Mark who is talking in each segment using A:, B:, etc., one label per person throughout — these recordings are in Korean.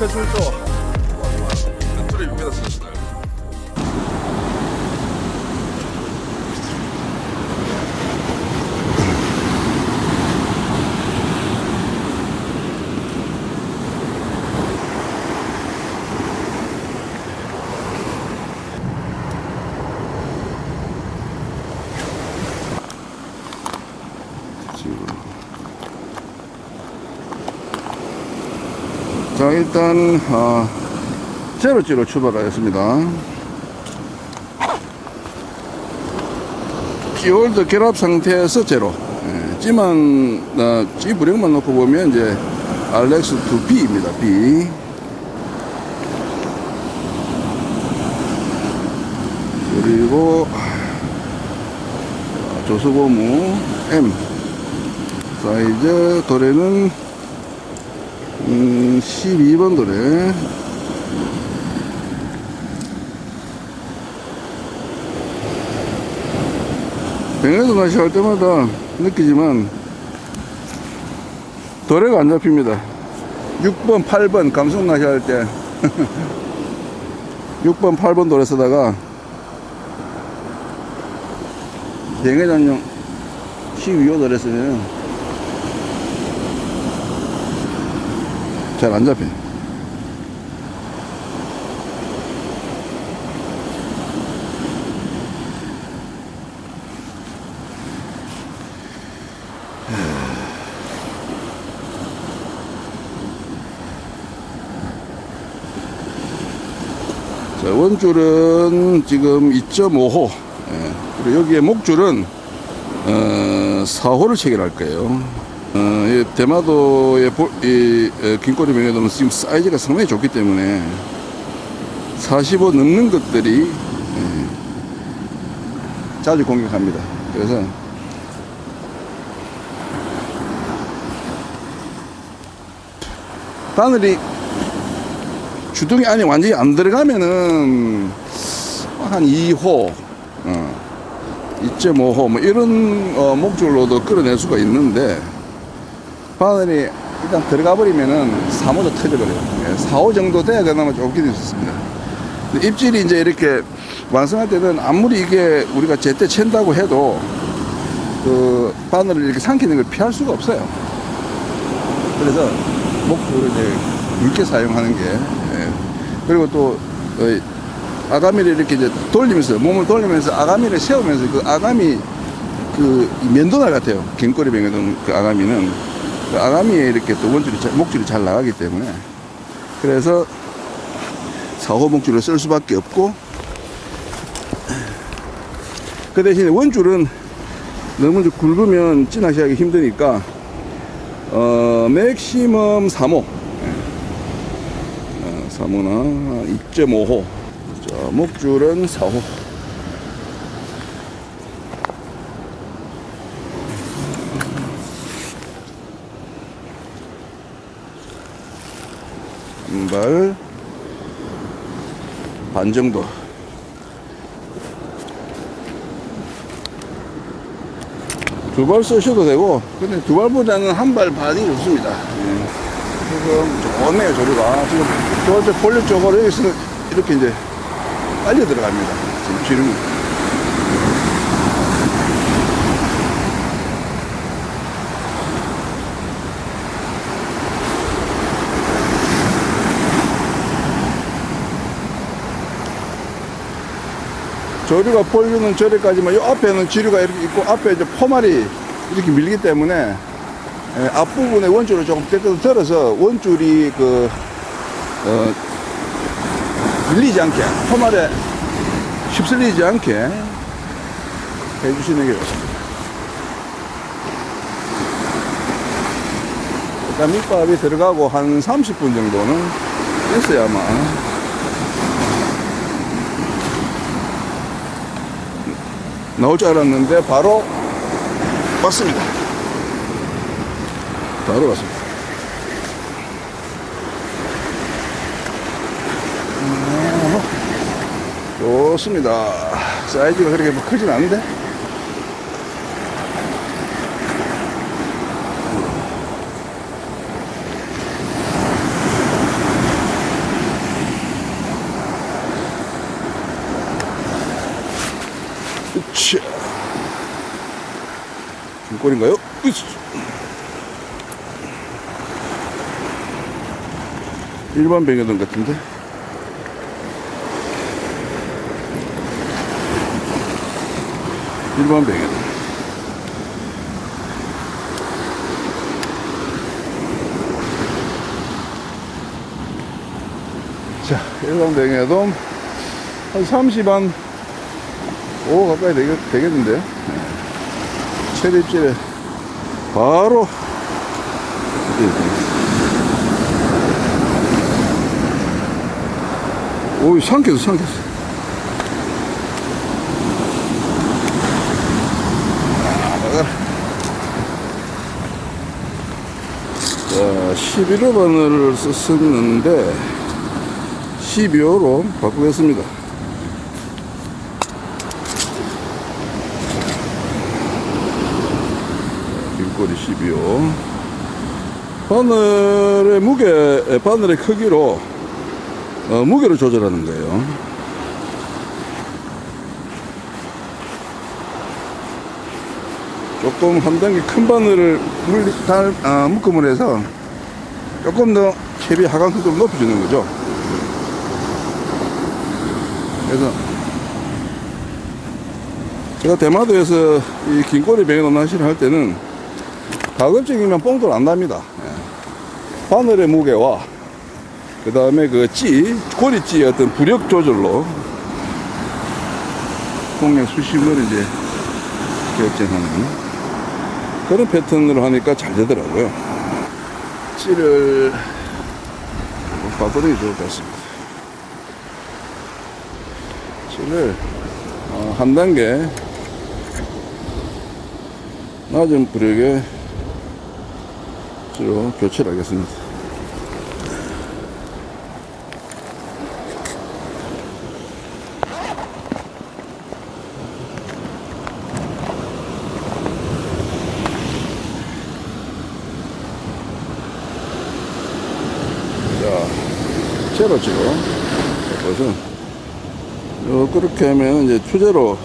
A: 최술조 자 일단 어, 제로지로 출발하였습니다. 키홀드 결합 상태에서 제로 예, 찌만 어, 찌 브레이크만 놓고 보면 이제 RX 2B입니다 B. 그리고 자, 조수고무 M. 사이즈 도래는 음, 12번 도래 백내도 다시 할 때마다 느끼지만 도래가 안 잡힙니다. 6번 8번 감성 나시 할 때. 6번 8번 도래 쓰다가 대회장용 12호 도래 쓰면 잘 안 잡혀. 자, 원줄은 지금 2.5호. 예. 그리고 여기에 목줄은 어, 4호를 체결할 거예요. 어, 이 대마도의 보- 이 에, 긴꼬리 명예돔은 지금 사이즈가 상당히 좋기 때문에 45 넘는 것들이 예, 자주 공격합니다. 그래서 바늘이 주둥이 안에 완전히 안 들어가면은 한 2호, 어, 2.5호 뭐 이런 어, 목줄로도 끌어낼 수가 있는데 바늘이 일단 들어가 버리면은 3호도 터져버려요. 예, 4호 정도 돼야 그나마 좁게 될수 있습니다. 입질이 이제 이렇게 완성할 때는 아무리 이게 우리가 제때 챈다고 해도 그 바늘을 이렇게 삼키는 걸 피할 수가 없어요. 그래서 목줄을 이제 굵게 사용하는 게 예. 그리고 또 어, 아가미를 이렇게 이제 돌리면서 몸을 돌리면서 아가미를 세우면서 그 아가미 그 면도날 같아요. 긴꼬리 병에는 그 아가미는 그 아가미에 이렇게 또 원줄이 잘- 목줄이 잘 나가기 때문에. 그래서 사호 목줄을 쓸 수밖에 없고 그 대신에 원줄은 너무 좀 굵으면 찌낚시하기 힘드니까 어 맥시멈 3호. 어, 3호나 2.5호. 자 목줄은 4호 한발 반 정도. 두 발 쓰셔도 되고 근데 두 발보다는 한 발 반이 좋습니다. 예. 지금 좋네요 조류가. 지금 저한테 볼륨 쪽으로 여기서 이렇게 이제 빨려 들어갑니다. 지금 지름 조류가 볼륨은 저리까지만 요 앞에는 지류가 이렇게 있고 앞에 이제 포말이 이렇게 밀기 때문에 예, 앞부분에 원줄을 조금 깨끗이 들어서 원줄이 그, 어, 밀리지 않게, 포말에 휩쓸리지 않게 해주시는 게 좋습니다. 일단 밑밥이 들어가고 한 30분 정도는 있어야만 나올 줄 알았는데 바로 왔습니다. 바로 왔습니다. 음, 좋습니다. 사이즈가 그렇게 뭐 크진 않은데? 꼴인가요? 으이씨. 일반 병해돈 같은데? 일반 병해돈. 자, 일반 병해돈 한 30한 5 가까이 되겠, 되겠는데? 네. 체립질에 바로 오 삼켰어 삼켰어. 자 11호번을 썼었는데 12호로 바꾸겠습니다 12호 바늘의 무게, 에, 바늘의 크기로 어, 무게를 조절하는 거예요. 조금 한 단계 큰 바늘을 물리, 달, 아, 묶음을 해서 조금 더 채비 하강 속도를 높여주는 거죠. 그래서 제가 대마도에서 이 긴꼬리 뱅에도 낚시를 할 때는 가급적이면 뽕돌 안 납니다. 예. 바늘의 무게와 그 다음에 그 찌, 고리찌의 어떤 부력 조절로 공략 수심을 이제 결정하는 그런 패턴으로 하니까 잘 되더라고요. 찌를 바꾸는 게 좋을 것 같습니다. 찌를 어, 한 단계 낮은 부력의 찌로 교체를 하겠습니다. 자, 제로치로 그것은 요 그렇게 하면 이제 투제로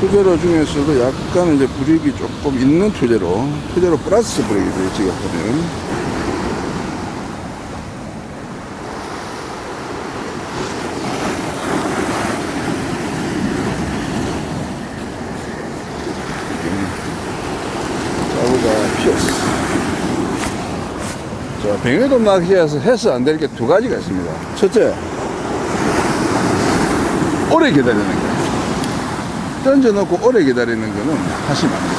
A: 투제로 중에서도 약간 이제 불이익이 조금 있는 투제로 투제로 플러스 불이익이 되죠 지금 보면 병해돔 낚시에서 해서 안 될 게 두 가지가 있습니다. 첫째, 오래 기다리는 거. 던져놓고 오래 기다리는 거는 하시면 안 돼요.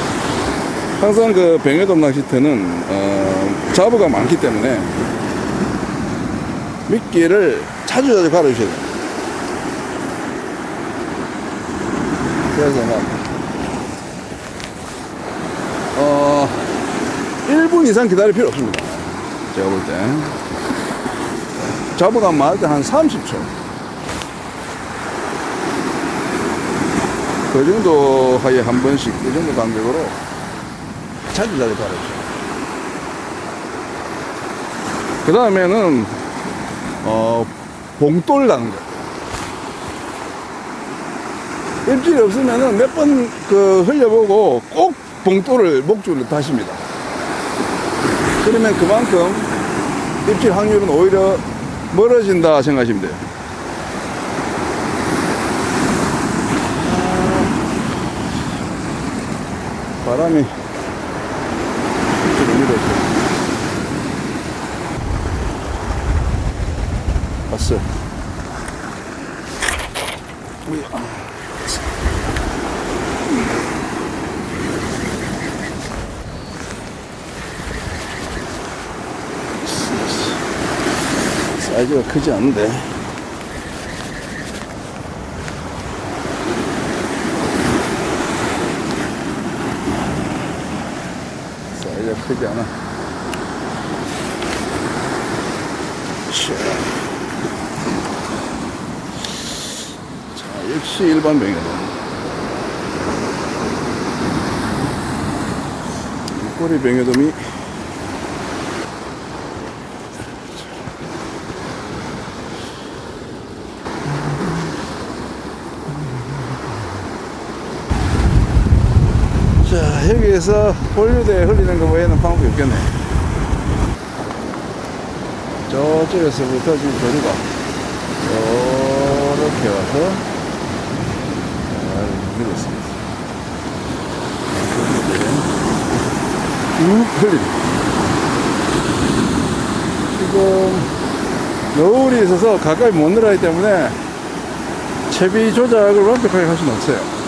A: 항상 그 병해돔 낚시터는, 어, 자부가 많기 때문에 미끼를 자주 자주 갈아주셔야 돼요. 그래서 막, 어, 1분 이상 기다릴 필요 없습니다. 제가 볼 때. 잡어가 많을 때 한 30초. 그 정도 하에 한 번씩, 그 정도 간격으로 자주 자주 바르죠. 그 다음에는, 어, 봉돌 거. 입질이 없으면은 몇 번 그 흘려보고 꼭 봉돌을 목줄을 다십니다. 그러면 그만큼 입질 확률은 오히려 멀어진다 생각하시면 돼요. 바람이 입질을 밀어줘. 왔어. 우야. 사이즈가 크지 않은데. 사이즈가 크지 않아. 자, 자 역시 일반 병이다. 꼬리 병에돔이 자, 여기에서 본류대에 흘리는 거 외에는 방법이 없겠네. 저쪽에서부터 지금 도로가 이렇게 와서 잘 밀었습니다. 쭉 흘립니다. 지금 노을이 있어서 가까이 못 내려가기 때문에 채비 조작을 완벽하게 할 수는 없어요.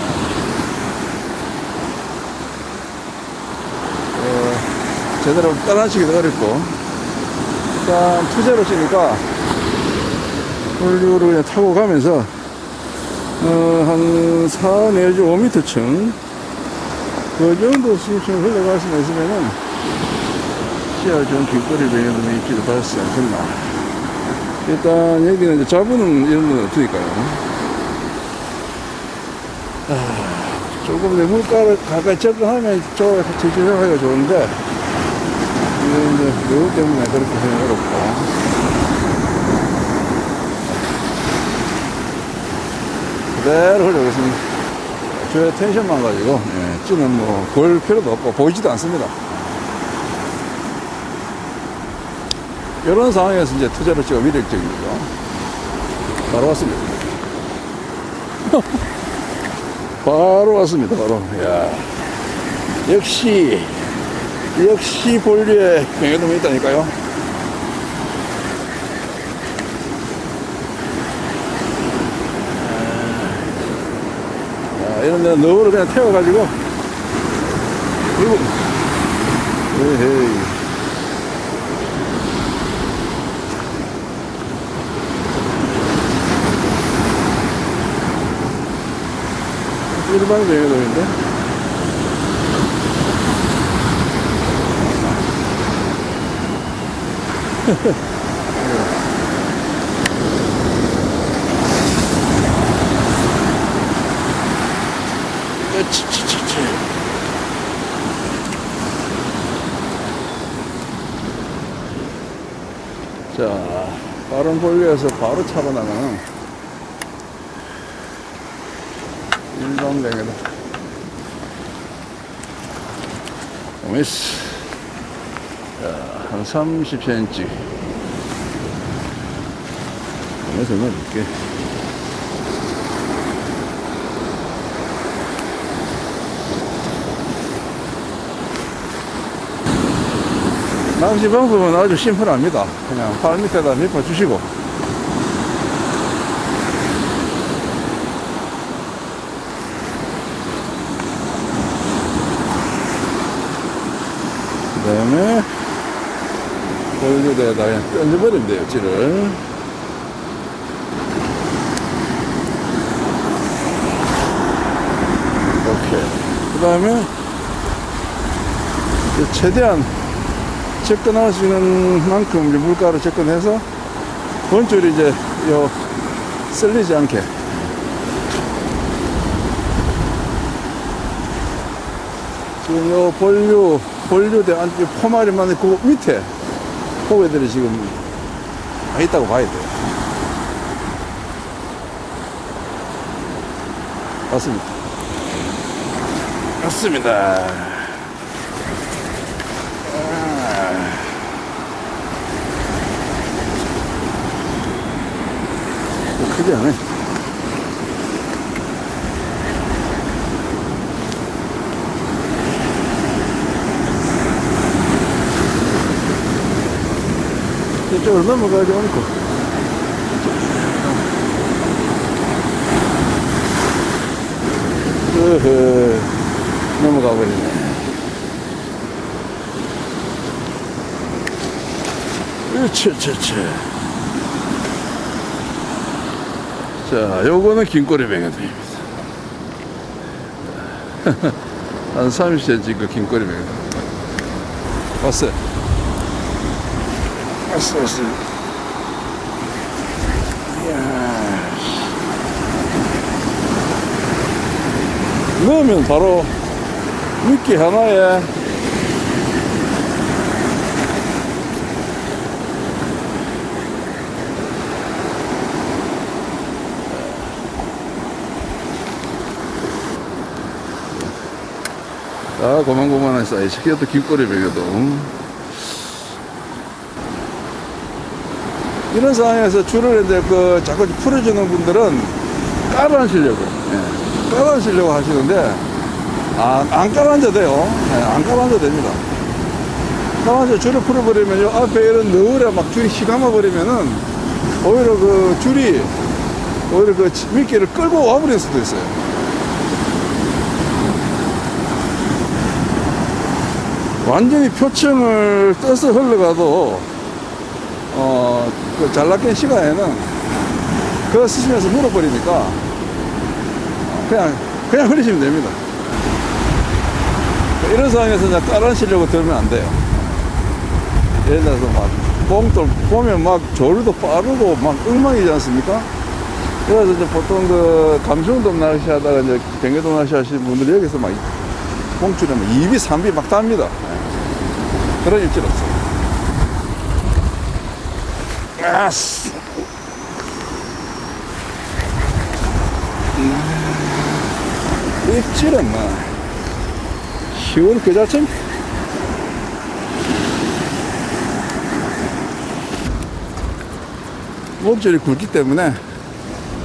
A: 제대로 따라하시기도 어렵고. 일단 투제로 치니까 홀류를 그냥 타고 가면서 어, 한 4, 내지 5m층 그 정도 수층 흘러갈 수만 있으면은 시야 좋은 길거리 배경도 있기도 받지 않겠나 일단 여기는 이제 잡으는 이런 건 없으니까요. 아, 조금 더 물가를 가까이 접근하면 저쪽에 제주하기가 좋은데 이제 매우 때문에 그렇게 하기 어렵고 그대로 흘러가겠습니다 저의 텐션만 가지고 예, 찌는 뭐 볼 필요도 없고 보이지도 않습니다. 이런 상황에서 이제 투자로 찍어 위력적이죠. 바로 왔습니다. 바로 왔습니다 바로. 야 역시 역시 본류에 명예돔이 있다니까요. 자, 이런 데는 너울을 그냥 태워가지고. 그리고 에헤이. 일반 명예돔인데 치치치치. 자, 빠른 볼리에서 바로 차고 나가는 일반병이다. 오메스. 자, 한 30cm. 오메스 넣어줄게. 낚시 방법은 아주 심플합니다. 그냥 발 밑에다 밑어 주시고. 그 다음에 볼류대에다 그냥 던져버리면 돼요, 찌를. 오케이. 그 다음에 최대한 접근할 수 있는 만큼 물가로 접근해서 본줄이 이제 요 쓸리지 않게 지금 요 본류 본류대 안쪽 포마리만 그 밑에 호배들이 지금 다 있다고 봐야 돼요. 맞습니다. 맞습니다. 뭐 크지 않아. 이 쪽으로 넘어가지 않고. 으흐, 넘어가 버리네. 으차차차. 자, 요거는 긴꼬리 뱅에돔입니다. 한 30cm 그 긴꼬리 뱅에돔. 왔어요. 왔어. 이야. 넣으면 바로 미끼 하나에 아, 고만고만했어. 이것도 길거리 배겨도. 이런 상황에서 줄을 이제 그 자꾸 풀어주는 분들은 깔아앉으려고, 예. 깔아앉으려고 하시는데, 아, 안 깔아앉아도 돼요. 예, 안 깔아앉아도 됩니다. 깔아앉아 줄을 풀어버리면 요 앞에 이런 너울에 막 줄이 휘감아 버리면은 오히려 그 줄이 오히려 그 미끼를 끌고 와버릴 수도 있어요. 완전히 표층을 떠서 흘러가도 어, 그 잘라깬 시간에는 그거 쓰시면서 물어버리니까 그냥 그냥 흘리시면 됩니다. 이런 상황에서 그냥 깔아치려고 들면 안 돼요. 예를 들어서 막 뽕돌 보면 막 조류도 빠르고 막 엉망이지 않습니까? 그래서 이제 보통 그 감성돔 낚시 하다가 이제 뱅에돔 낚시 하시는 분들이 여기서 막막 2비, 3비 막 답니다. 예. 그런 입질 없어요. 음, 입질은 뭐, 10월 그 자체입니다. 목줄이 굵기 때문에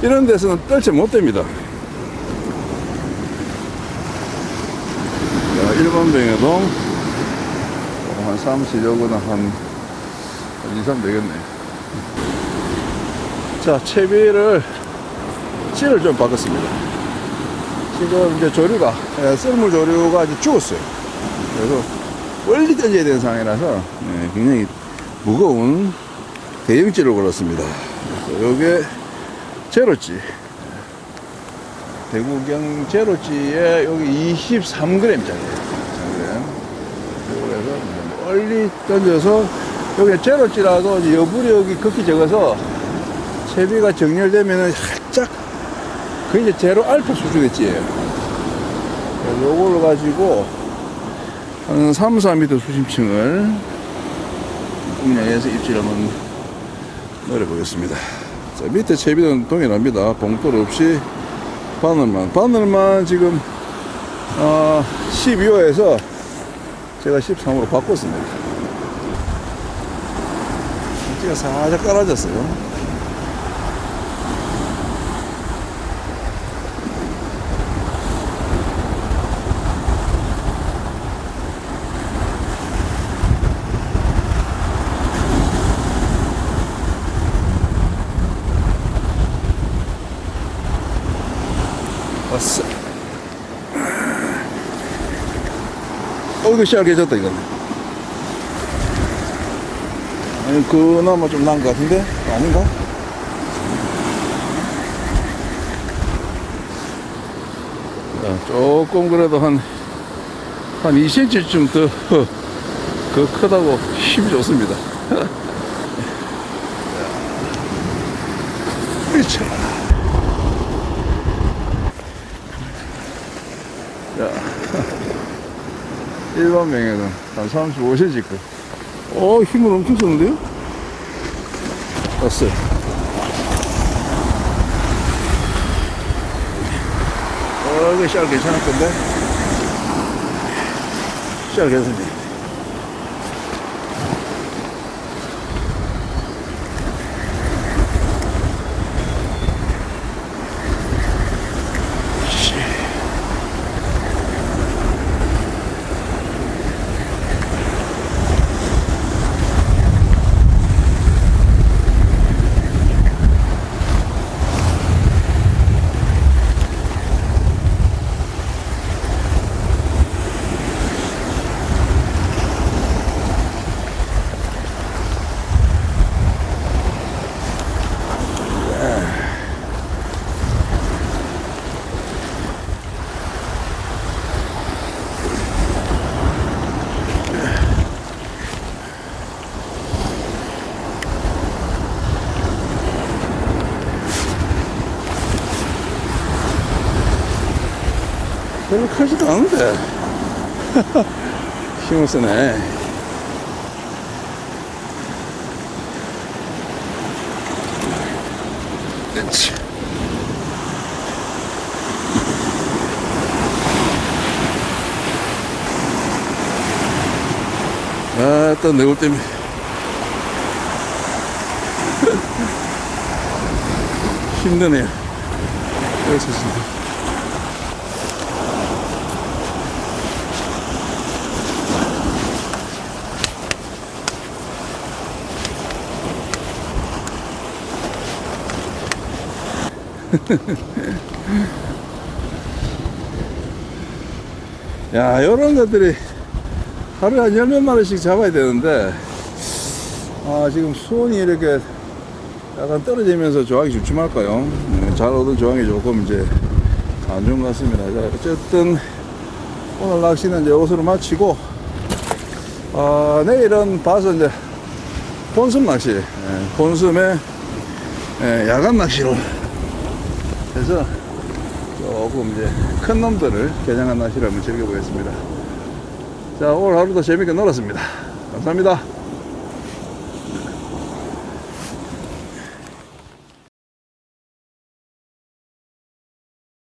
A: 이런 데서는 떨지 못 됩니다. 자, 1번 병에도 한 30여거나 한, 한 2, 3 되겠네. 자, 채비를, 찌를 좀 바꿨습니다. 지금 이제 조류가, 예, 썰물 조류가 이제 죽었어요. 그래서 멀리 던져야 되는 상황이라서 예, 굉장히 무거운 대형찌를 걸었습니다. 그래서 요게 제로찌. 대구경 제로찌에 여기 23g짜리예요. 23g. 그래서 멀리 던져서 여기 제로찌라도 이제 여부력이 극히 적어서 채비가 정렬되면은 살짝 그 이제 제로 알파. 그래서 요걸 가지고 한 3, 4m 수심층을 공략해서 입질 한번 노려보겠습니다. 자, 밑에 채비는 동일합니다. 봉돌 없이 바늘만. 바늘만 지금, 어, 12호에서 제가 13호로 바꿨습니다. 제가 살짝 깔아졌어요. 왔어. 어, 이거 씨알 깨졌다, 이거. 아니, 그나마 좀 나은 것 같은데? 아닌가? 자, 조금 그래도 한, 한 2cm쯤 더, 더 크다고 힘이 좋습니다. 자, 일반 명예는 한 35cm 거. 어, 힘을 엄청 썼는데요? 왔어요. 어, 이거 씨알 괜찮을 건데? 씨알 괜찮네. 쓰네 그치. 아, 또 내골 때문에. 힘드네요. 여기서 진짜. 야, 요런 것들이 하루에 한 열몇 마리씩 잡아야 되는데, 아, 지금 수온이 이렇게 약간 떨어지면서 조항이 주춤할까요? 네, 잘 얻은 조항이 조금 이제 안 좋은 것 같습니다. 자, 어쨌든 오늘 낚시는 이제 이것으로 마치고, 아, 내일은 봐서 이제 본섬 낚시, 예, 본섬에 예, 야간 낚시로 해서 조금 이제 큰 놈들을 개장한 낚시를 한번 즐겨보겠습니다. 자, 오늘 하루도 재밌게 놀았습니다. 감사합니다.